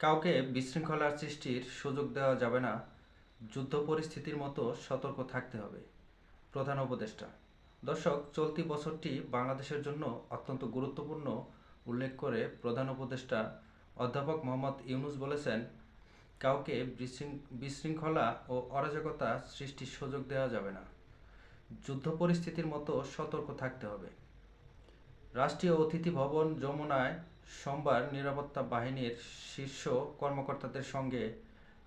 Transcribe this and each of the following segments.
কাউকে বিশৃঙ্খলার সৃষ্টির সুযোগ দেওয়া যাবে না। যুদ্ধ পরিস্থিতির মতো সতর্ক থাকতে হবে। প্রধান উপদেষ্টা, দর্শক, চলতি বছরটি বাংলাদেশের জন্য অত্যন্ত গুরুত্বপূর্ণ, উল্লেখ করে প্রধান উপদেষ্টা অধ্যাপক মোহাম্মদ ইউনুস বলেছেন, কাউকে বিশৃং- বিশৃঙ্খলা ও অরাজকতা সৃষ্টির সুযোগ দেওয়া যাবে না। যুদ্ধ পরিস্থিতির মতো সতর্ক থাকতে হবে। রাষ্ট্রীয় অতিথি ভবন যমুনায় সোমবার নিরাপত্তা বাহিনীর শীর্ষ কর্মকর্তাদের সঙ্গে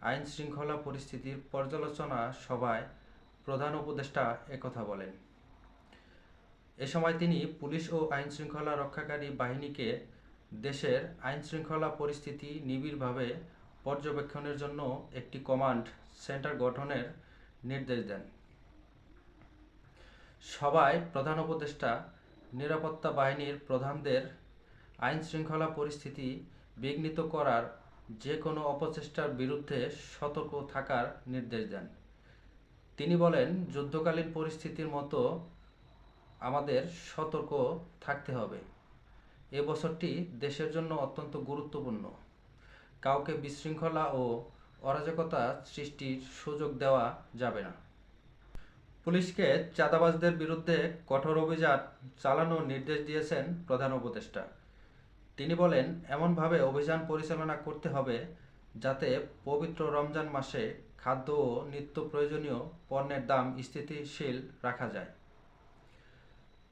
আইন শৃঙ্খলা পরিস্থিতির পর্যালোচনা সভায় প্রধান উপদেষ্টা একথা বলেন। এ সময় তিনি পুলিশ ও আইন শৃঙ্খলা রক্ষাকারী বাহিনীকে দেশের আইন শৃঙ্খলা পরিস্থিতি নিবিড়ভাবে পর্যবেক্ষণের জন্য একটি কমান্ড সেন্টার গঠনের নির্দেশ দেন। সভায় প্রধান উপদেষ্টা, নিরাপত্তা বাহিনীর প্রধানদের আইন শৃঙ্খলা পরিস্থিতি বিঘ্নিত করার যে কোনো অপচেষ্টার বিরুদ্ধে সতর্ক থাকার নির্দেশ দেন। তিনি বলেন, যুদ্ধকালীন পরিস্থিতির মতো আমাদের সতর্ক থাকতে হবে। এ বছরটি দেশের জন্য অত্যন্ত গুরুত্বপূর্ণ। কাউকে বিশৃঙ্খলা ও অরাজকতা সৃষ্টির সুযোগ দেওয়া যাবে না। পুলিশকে চাঁদাবাজদের বিরুদ্ধে কঠোর অভিযান চালানোর নির্দেশ দিয়েছেন প্রধান উপদেষ্টা। তিনি বলেন, এমনভাবে অভিযান পরিচালনা করতে হবে যাতে পবিত্র রমজান মাসে খাদ্য ও নিত্য প্রয়োজনীয় পণ্যের দাম স্থিতিশীল রাখা যায়।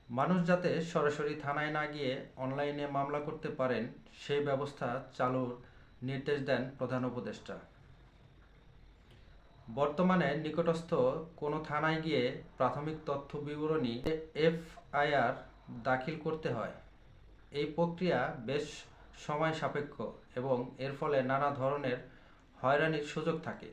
মানুষ যাতে সরাসরি থানায় না গিয়ে অনলাইনে মামলা করতে পারেন, সেই ব্যবস্থা চালুর নির্দেশ দেন প্রধান উপদেষ্টা। বর্তমানে নিকটস্থ কোনো থানায় গিয়ে প্রাথমিক তথ্য বিবরণী এফআইআর দাখিল করতে হয়। এই প্রক্রিয়া বেশ সময় সাপেক্ষ এবং এর ফলে নানা ধরনের হয়রানির সুযোগ থাকে।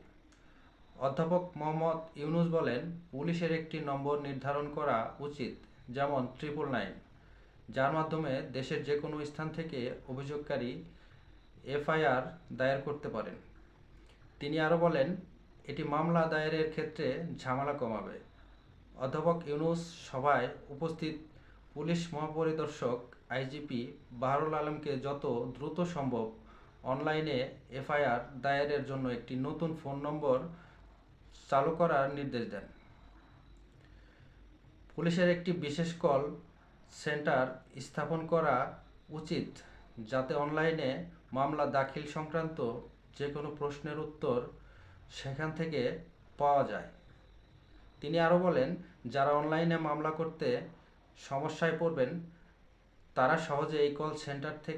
অধ্যাপক মোহাম্মদ ইউনুস বলেন, পুলিশের একটি নম্বর নির্ধারণ করা উচিত, যেমন ট্রিপল নাইন, যার মাধ্যমে দেশের যে কোনো স্থান থেকে অভিযোগকারী এফআইআর দায়ের করতে পারেন। তিনি আরও বলেন, এটি মামলা দায়েরের ক্ষেত্রে ঝামেলা কমাবে। অধ্যাপক ইউনুস সভায় উপস্থিত পুলিশ মহাপরিদর্শক আইজিপি বাহারুল আলমকে যত দ্রুত সম্ভব অনলাইনে এফআইআর দায়েরের জন্য একটি নতুন ফোন নম্বর চালু করার নির্দেশ দেন। পুলিশের একটি বিশেষ কল সেন্টার স্থাপন করা উচিত যাতে অনলাইনে মামলা দাখিল সংক্রান্ত যে কোনো প্রশ্নের উত্তর সেখান থেকে পাওয়া যায়। তিনি আরও বলেন, যারা অনলাইনে মামলা করতে সমস্যায় পড়বেন তারা সহজে এই কল সেন্টার থেকে